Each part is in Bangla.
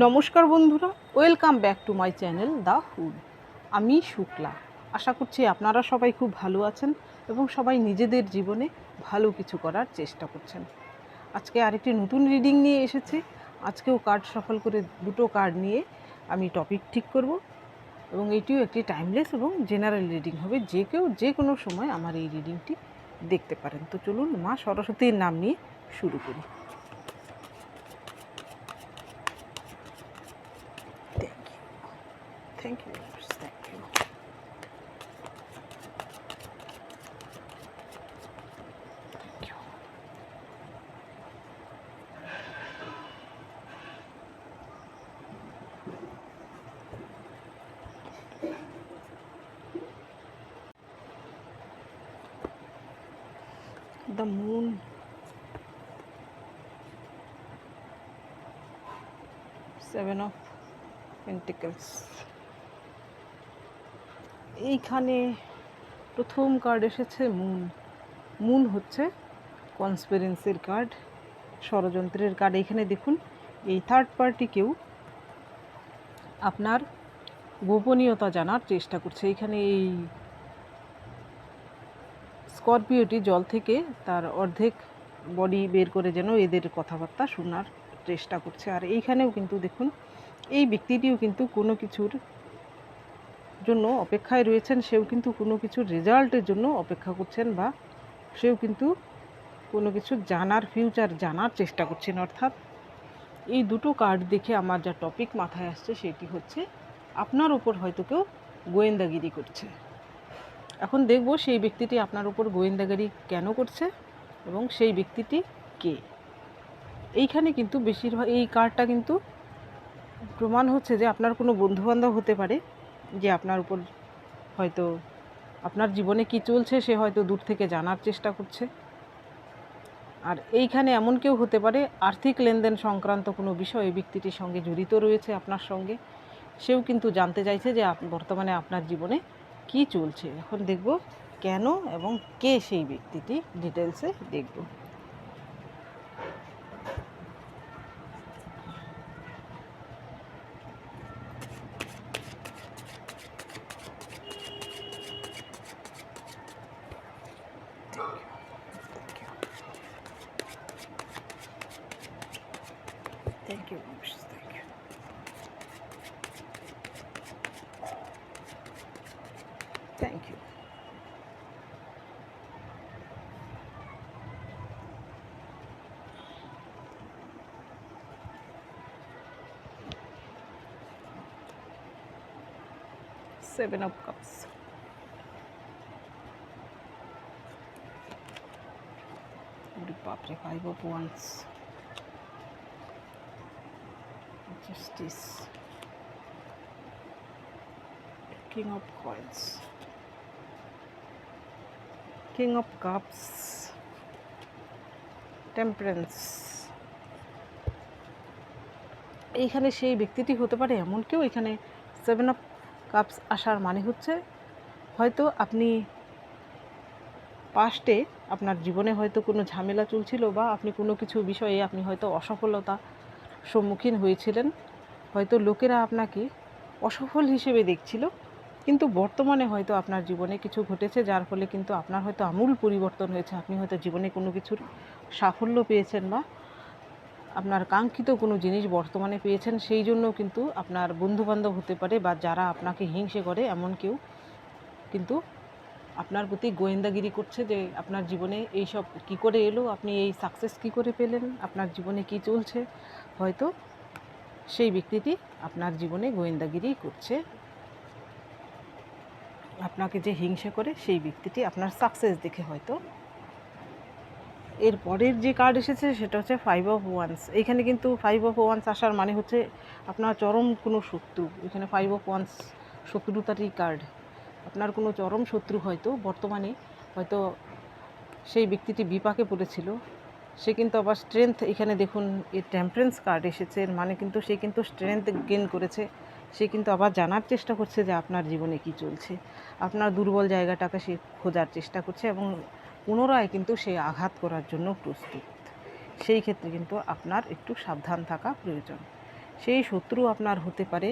নমস্কার বন্ধুরা, welcome back to my channel the food আমি শুক্লা। আশা করছি আপনারা সবাই খুব ভালো আছেন এবং সবাই নিজেদের জীবনে ভালো কিছু করার চেষ্টা করছেন। আজকে আরেকটি নতুন রিডিং নিয়ে এসেছি। আজকেও কার্ড সফল করে দুটো কার্ড নিয়ে আমি টপিক ঠিক করব এবং এটিও একটি টাইমলেস এবং জেনারেল রিডিং হবে। যে কেউ যে কোনো সময় আমার এই রিডিংটি দেখতে পারেন। তো চলুন মা সরস্বতীর নাম নিয়ে শুরু করি Thank you. Thank you. Rose. Thank you. Thank you. The moon. Seven of Pentacles. এইখানে প্রথম কার্ড এসেছে মুন মুন হচ্ছে কনসপিরেন্সির কার্ড ষড়যন্ত্রের কার্ড এখানে দেখুন, এই থার্ড পার্টি কেউ আপনার গোপনীয়তা জানার চেষ্টা করছে এইখানে এই স্করপিওটি জল থেকে তার অর্ধেক বডি বের করে যেন এদের কথাবার্তা শোনার চেষ্টা করছে। আর এইখানেও কিন্তু দেখুন, এই ব্যক্তিটিও কিন্তু কোনো কিছুর জন্য অপেক্ষায় রয়েছেন, সেও কিন্তু কোনো কিছুর রেজাল্টের জন্য অপেক্ষা করছেন বা সেও কিন্তু কোনো কিছু জানার, ফিউচার জানার চেষ্টা করছেন। অর্থাৎ এই দুটো কার্ড দেখে আমার যা টপিক মাথায় আসছে সেটি হচ্ছে, আপনার ওপর হয়তো কেউ গোয়েন্দাগিরি করছে। এখন দেখব সেই ব্যক্তিটি আপনার ওপর গোয়েন্দাগারি কেন করছে এবং সেই ব্যক্তিটি কে। এইখানে কিন্তু বেশিরভাগ, এই কার্ডটা কিন্তু প্রমাণ হচ্ছে যে আপনার কোনো বন্ধুবান্ধব হতে পারে যে আপনার উপর হয়তো আপনার জীবনে কি চলছে সে হয়তো দূর থেকে জানার চেষ্টা করছে। আর এইখানে এমন কেউ হতে পারে, আর্থিক লেনদেন সংক্রান্ত কোনো বিষয় এই ব্যক্তিটির সঙ্গে জড়িত রয়েছে আপনার সঙ্গে। সেও কিন্তু জানতে চাইছে যে বর্তমানে আপনার জীবনে কি চলছে? এখন দেখব কেন এবং কে সেই ব্যক্তিটি ডিটেলসে দেখব। Thank you. Thank you. Seven of Cups. Republic, Five of Wands. Justice. King of Coins. King of cups. Temperance. এইখানে সেই ব্যক্তিটি হতে পারে এমন কেউ। এখানে সেভেন অফ কাপস আসার মানে হচ্ছে হয়তো আপনি পাস্টে আপনার জীবনে হয়তো কোনো ঝামেলা চলছিল বা আপনি কোনো কিছু বিষয়ে আপনি হয়তো অসফলতা সম্মুখীন হয়েছিলেন। হয়তো লোকেরা আপনাকে অসফল হিসেবে দেখছিল। কিন্তু বর্তমানে হয়তো আপনার জীবনে কিছু ঘটেছে যার ফলে কিন্তু আপনার হয়তো আমূল পরিবর্তন হয়েছে। আপনি হয়তো জীবনে কোনো কিছুর সাফল্য পেয়েছেন বা আপনার কাঙ্ক্ষিত কোনো জিনিস বর্তমানে পেয়েছেন, সেই জন্য কিন্তু আপনার বন্ধুবান্ধব হতে পারে বা যারা আপনাকে হিংসে করে, এমন কেউ কিন্তু আপনার প্রতি গোয়েন্দাগিরি করছে যে আপনার জীবনে এই সব কী করে এলো, আপনি এই সাকসেস কী করে পেলেন, আপনার জীবনে কি চলছে। হয়তো সেই ব্যক্তিটি আপনার জীবনে গোয়েন্দাগিরি করছে। আপনাকে যে হিংসে করে সেই ব্যক্তিটি আপনার সাকসেস দেখে হয়তো। এর পরের যে কার্ড এসেছে সেটা হচ্ছে ফাইভ অফ ওয়ান্স এখানে কিন্তু ফাইভ অফ ওয়ান্স আসার মানে হচ্ছে আপনার চরম কোনো শত্রু। এখানে ফাইভ অফ ওয়ান্স শত্রুতারই কার্ড আপনার কোনো চরম শত্রু হয়তো বর্তমানে হয়তো সেই ব্যক্তিটি বিপাকে পড়েছিল। সে কিন্তু আবার স্ট্রেংথ এখানে দেখুন, এর টেম্পারেন্স কার্ড এসেছে। এর মানে কিন্তু সে কিন্তু স্ট্রেংথ গেন করেছে। সে কিন্তু আবার জানার চেষ্টা করছে যে আপনার জীবনে কি চলছে। আপনার দুর্বল জায়গাটাকে সে খোঁজার চেষ্টা করছে এবং পুনরায় কিন্তু সে আঘাত করার জন্য প্রস্তুত। সেই ক্ষেত্রে কিন্তু আপনার একটু সাবধান থাকা প্রয়োজন। সেই শত্রু আপনার হতে পারে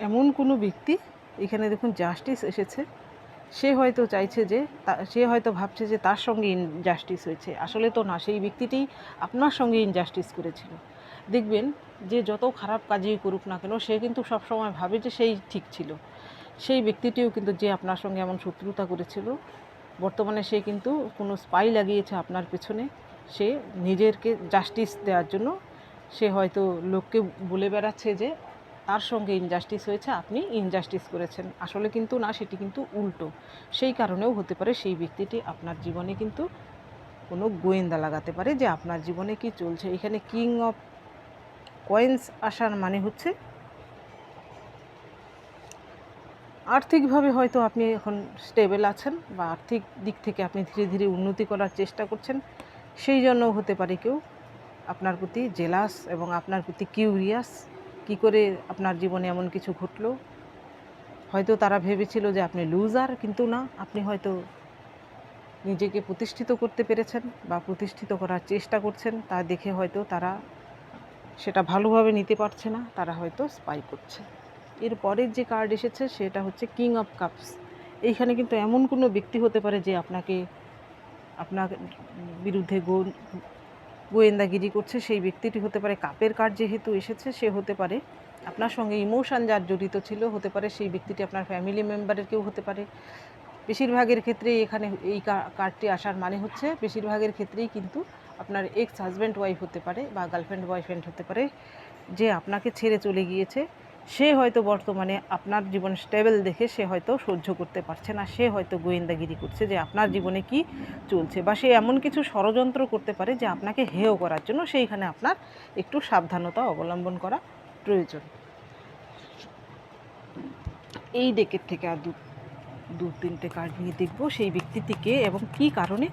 এমন কোনো ব্যক্তি, এখানে দেখুন জাস্টিস এসেছে। সে হয়তো চাইছে যে সে হয়তো ভাবছে যে তার সঙ্গে ইনজাস্টিস হয়েছে। আসলে তো না, সেই ব্যক্তিটি আপনার সঙ্গে ইনজাস্টিস করেছিল। দেখবেন যে যত খারাপ কাজই করুক না কেন, সে কিন্তু সবসময় ভাবে যে সেই ঠিক ছিল। সেই ব্যক্তিটিও কিন্তু যে আপনার সঙ্গে এমন শত্রুতা করেছিল, বর্তমানে সে কিন্তু কোনো স্পাই লাগিয়েছে আপনার পেছনে। সে নিজেরকে জাস্টিস দেওয়ার জন্য সে হয়তো লোককে বলে বেড়াচ্ছে যে, তার সঙ্গে ইনজাস্টিস হয়েছে, আপনি ইনজাস্টিস করেছেন। আসলে কিন্তু না, সেটি কিন্তু উল্টো। সেই কারণেও হতে পারে সেই ব্যক্তিটি আপনার জীবনে কিন্তু কোনো গোয়েন্দা লাগাতে পারে যে আপনার জীবনে কি চলছে। এখানে কিং অফ কয়েন্স আসার মানে হচ্ছে আর্থিকভাবে হয়তো আপনি এখন স্টেবল আছেন বা আর্থিক দিক থেকে আপনি ধীরে ধীরে উন্নতি করার চেষ্টা করছেন, সেই জন্য হতে পারে কেউ আপনার প্রতি জেলাস এবং আপনার প্রতি কিউরিয়াস কি করে আপনার জীবনে এমন কিছু ঘটলো। হয়তো তারা ভেবেছিল যে আপনি লুজার কিন্তু না, আপনি হয়তো নিজেকে প্রতিষ্ঠিত করতে পেরেছেন বা প্রতিষ্ঠিত করার চেষ্টা করছেন, তা দেখে হয়তো তারা সেটা ভালোভাবে নিতে পারছে না, তারা হয়তো স্পাই করছে। এর পরের যে কার্ড এসেছে, সেটা হচ্ছে কিং অফ কাপস এইখানে কিন্তু এমন কোনো ব্যক্তি হতে পারে যে আপনাকে, আপনার বিরুদ্ধে গো- গোয়েন্দাগিরি করছে। সেই ব্যক্তিটি হতে পারে কাপের কার্ড যেহেতু এসেছে, সে হতে পারে আপনার সঙ্গে ইমোশান যার জড়িত ছিল, হতে পারে সেই ব্যক্তিটি আপনার ফ্যামিলি মেম্বারের কেউ হতে পারে। বেশিরভাগের ক্ষেত্রেই এখানে এই কার্ডটি আসার মানে হচ্ছে, বেশিরভাগের ক্ষেত্রেই কিন্তু আপনার এক্স হাজব্যান্ড ওয়াইফ হতে পারে বা গার্লফ্রেন্ড বয়ফ্রেন্ড হতে পারে, যে আপনাকে ছেড়ে চলে গিয়েছে, সে হয়তো বর্তমানে আপনার জীবন স্টেবল দেখে সে হয়তো সহ্য করতে পারছে না, সে হয়তো গোয়েন্দাগিরি করছে যে আপনার জীবনে কি চলছে বা সে এমন কিছু ষড়যন্ত্র করতে পারে যে আপনাকে হেয় করার জন্য সেইখানে আপনার একটু সাবধানতা অবলম্বন করা প্রয়োজন। এই ডেকের থেকে আর দু দু তিনটে কার্ড নিয়ে দেখব সেই ব্যক্তিটিকে এবং কি কারণে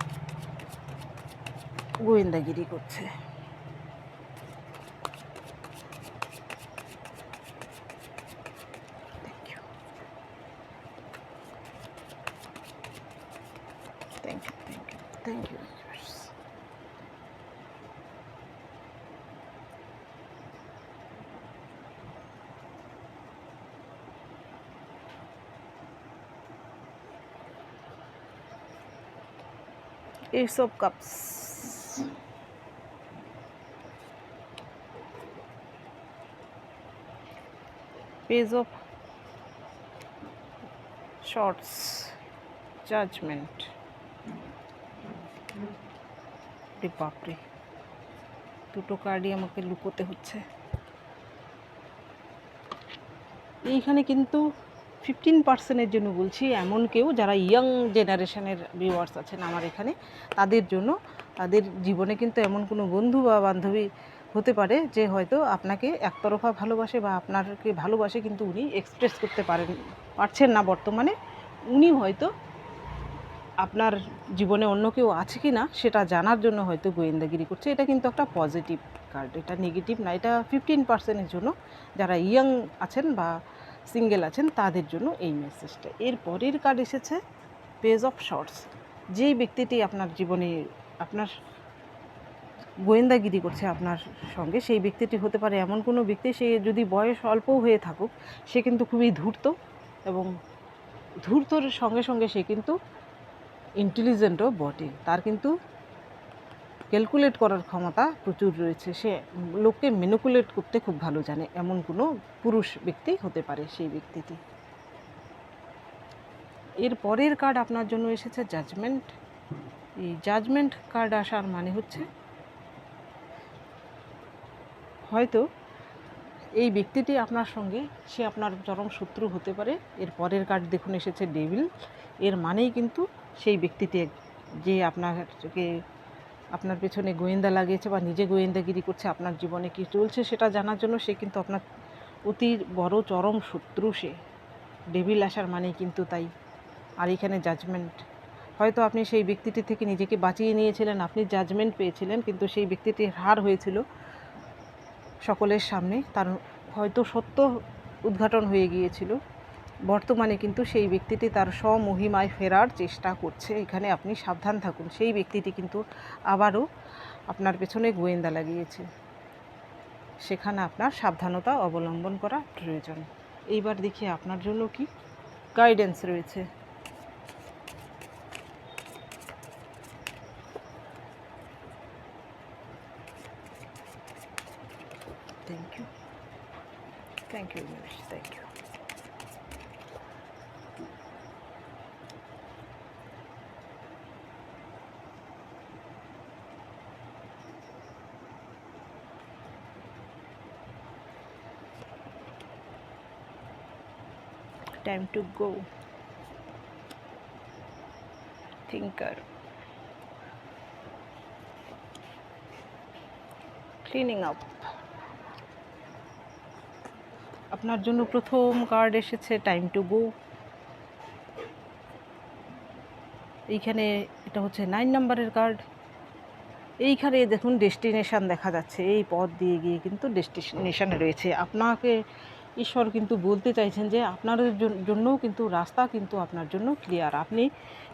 গোয়েন্দাগিরি করছে Thank you. Thank you, thank you, thank you, universe. Ace of Cups. Of Swords. Judgment. রে বাপরে দুটো কার্ডই আমাকে লুকোতে হচ্ছে এইখানে কিন্তু ফিফটিন পার্সেন্টের জন্য বলছি, এমন কেউ যারা ইয়াং জেনারেশনের ভিউয়ার্স আছেন আমার এখানে, তাদের জন্য, তাদের জীবনে কিন্তু এমন কোনো বন্ধু বা বান্ধবী হতে পারে যে হয়তো আপনাকে একতরফা ভালোবাসে বা আপনাকে ভালোবাসে কিন্তু উনি এক্সপ্রেস করতে পারেন, পারছেন না বর্তমানে। উনি হয়তো আপনার জীবনে অন্য কেউ আছে কি না সেটা জানার জন্য হয়তো গোয়েন্দাগিরি করছে। এটা কিন্তু একটা পজিটিভ কার্ড এটা নেগেটিভ না, এটা ফিফটিন পার্সেন্টের জন্য যারা ইয়াং আছেন বা সিঙ্গেল আছেন তাদের জন্য এই মেসেজটা এর পরের কার্ড এসেছে পেজ অফ শর্টস যেই ব্যক্তিটি আপনার জীবনে, আপনার গোয়েন্দাগিরি করছে আপনার সঙ্গে, সেই ব্যক্তিটি হতে পারে এমন কোনো ব্যক্তি, সে যদি বয়স অল্প হয়ে থাকুক, সে কিন্তু খুবই ধূর্ত এবং ধূর্তর সঙ্গে সঙ্গে সে কিন্তু ইন্টেলিজেন্টও বটে। তার কিন্তু ক্যালকুলেট করার ক্ষমতা প্রচুর রয়েছে। সে লোককে ম্যানিকুলেট করতে খুব ভালো জানে, এমন কোনো পুরুষ ব্যক্তি হতে পারে সেই ব্যক্তিটি। এর পরের কার্ড আপনার জন্য এসেছে জাজমেন্ট এই জাজমেন্ট কার্ড আসার মানে হচ্ছে হয়তো এই ব্যক্তিটি আপনার সঙ্গে, সে আপনার চরম শত্রু হতে পারে, এর পরের কার্ড দেখুন এসেছে ডেভিল, এর মানেই কিন্তু সেই ব্যক্তিটি যে আপনাকে, আপনার পেছনে গোয়েন্দা লাগিয়েছে বা নিজে গোয়েন্দাগিরি করছে, আপনার জীবনে কি চলছে সেটা জানার জন্য সে কিন্তু আপনার অতি বড় চরম শত্রু সে। ডেভিল আসার মানেই কিন্তু তাই। আর এখানে জাজমেন্ট হয়তো আপনি সেই ব্যক্তিটি থেকে নিজেকে বাঁচিয়ে নিয়েছিলেন, আপনি জাজমেন্ট পেয়েছিলেন, কিন্তু সেই ব্যক্তিটির হার হয়েছিল সকলের সামনে, তার হয়তো সত্য উদ্ঘাটন হয়ে গিয়েছিল। বর্তমানে কিন্তু সেই ব্যক্তিটি তার স্বমহিমায় ফেরার চেষ্টা করছে। এখানে আপনি সাবধান থাকুন। সেই ব্যক্তিটি কিন্তু আবারও আপনার পেছনে গোয়েন্দা লাগিয়েছে। সেখানে আপনার সাবধানতা অবলম্বন করা প্রয়োজন। এইবার দেখি আপনার জন্য কি গাইডেন্স রয়েছে thank you thank you thank you time to go. Thinker. Cleaning up. আপনার জন্য প্রথম কার্ড এসেছে টাইম টু গো এইখানে এটা হচ্ছে নাইন নাম্বারের কার্ড এইখানে দেখুন ডেস্টিনেশান দেখা যাচ্ছে এই পথ দিয়ে গিয়ে কিন্তু ডেস্টিনেশনে রয়েছে আপনাকে ঈশ্বর কিন্তু বলতে চাইছেন যে আপনার জন্যও কিন্তু রাস্তা কিন্তু আপনার জন্য ক্লিয়ার আপনি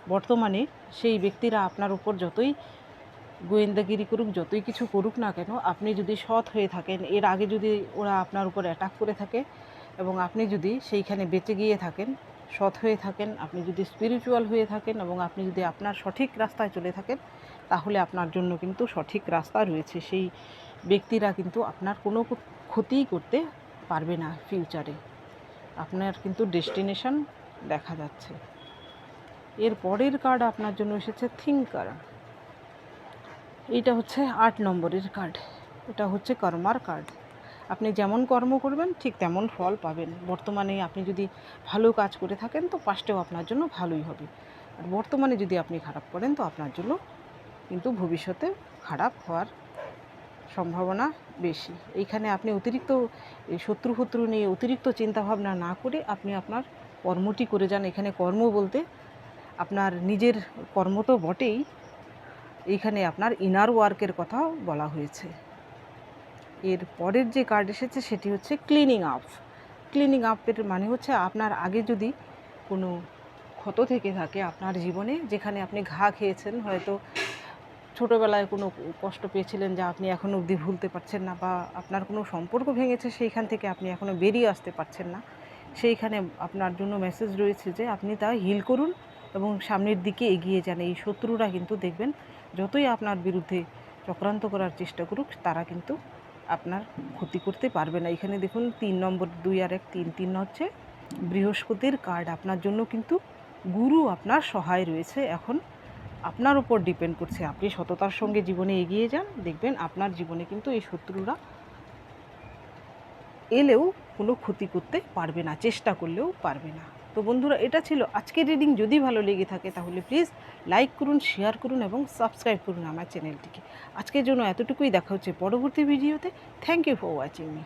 বর্তমানে সেই ব্যক্তিরা আপনার উপর যতই গোয়েন্দাগিরি করুক, যতই কিছু করুক না কেন, আপনি যদি সৎ হয়ে থাকেন, এর আগে যদি ওরা আপনার উপর অ্যাটাক করে থাকে এবং আপনি যদি সেইখানে বেঁচে গিয়ে থাকেন, সৎ হয়ে থাকেন, আপনি যদি স্পিরিচুয়াল হয়ে থাকেন এবং আপনি যদি আপনার সঠিক রাস্তায় চলে থাকেন, তাহলে আপনার জন্য কিন্তু সঠিক রাস্তা রয়েছে। সেই ব্যক্তিরা কিন্তু আপনার কোনো ক্ষতিই করতে পারবে না ফিউচারে আপনার কিন্তু ডেস্টিনেশন দেখা যাচ্ছে। এর পরের কার্ড আপনার জন্য এসেছে থিঙ্কার এইটা হচ্ছে আট নম্বরের কার্ড এটা হচ্ছে কর্মার কার্ড আপনি যেমন কর্ম করবেন, ঠিক তেমন ফল পাবেন। বর্তমানে আপনি যদি ভালো কাজ করে থাকেন, তো পাস্টেও আপনার জন্য ভালোই হবে। আর বর্তমানে যদি আপনি খারাপ করেন, তো আপনার জন্য কিন্তু ভবিষ্যতে খারাপ হওয়ার সম্ভাবনা বেশি। এইখানে আপনি অতিরিক্ত শত্রু শত্রু নিয়ে অতিরিক্ত চিন্তাভাবনা না করে আপনি আপনার কর্মটি করে যান। এখানে কর্ম বলতে আপনার নিজের কর্ম তো বটেই। এইখানে আপনার ইনার ওয়ার্কের কথাও বলা হয়েছে। এর পরের যে কার্ড এসেছে সেটি হচ্ছে ক্লিনিং আপ ক্লিনিং আপের মানে হচ্ছে আপনার আগে যদি কোনো ক্ষত থেকে থাকে আপনার জীবনে, যেখানে আপনি ঘা খেয়েছেন, হয়তো ছোটোবেলায় কোনো কষ্ট পেয়েছিলেন যা আপনি এখনও অবধি ভুলতে পারছেন না বা আপনার কোনো সম্পর্ক ভেঙেছে সেইখান থেকে আপনি এখনও বেরিয়ে আসতে পারছেন না? সেইখানে আপনার জন্য মেসেজ রয়েছে যে আপনি তা হিল করুন এবং সামনের দিকে এগিয়ে যান। এই শত্রুরা কিন্তু দেখবেন যতই আপনার বিরুদ্ধে চক্রান্ত করার চেষ্টা করুক, তারা কিন্তু আপনার ক্ষতি করতে পারবে না। এখানে দেখুন, তিন নম্বর দুই আর এক তিন তিন হচ্ছে, বৃহস্পতির কার্ড আপনার জন্য কিন্তু গুরু আপনার সহায় রয়েছে। এখন আপনার উপর ডিপেন্ড করছে। আপনি সততার সঙ্গে জীবনে এগিয়ে যান, দেখবেন আপনার জীবনে কিন্তু এই শত্রুরা এলেও কোনো ক্ষতি করতে পারবে না, চেষ্টা করলেও পারবে না। তো বন্ধুরা, এটা ছিল আজকের রিডিং যদি ভালো লেগে থাকে তাহলে প্লিজ লাইক করুন শেয়ার করুন এবং সাবস্ক্রাইব করুন আমার চ্যানেলটিকে আজকের জন্য এতটুকুই। দেখা হচ্ছে পরবর্তী ভিডিওতে thank you for watching me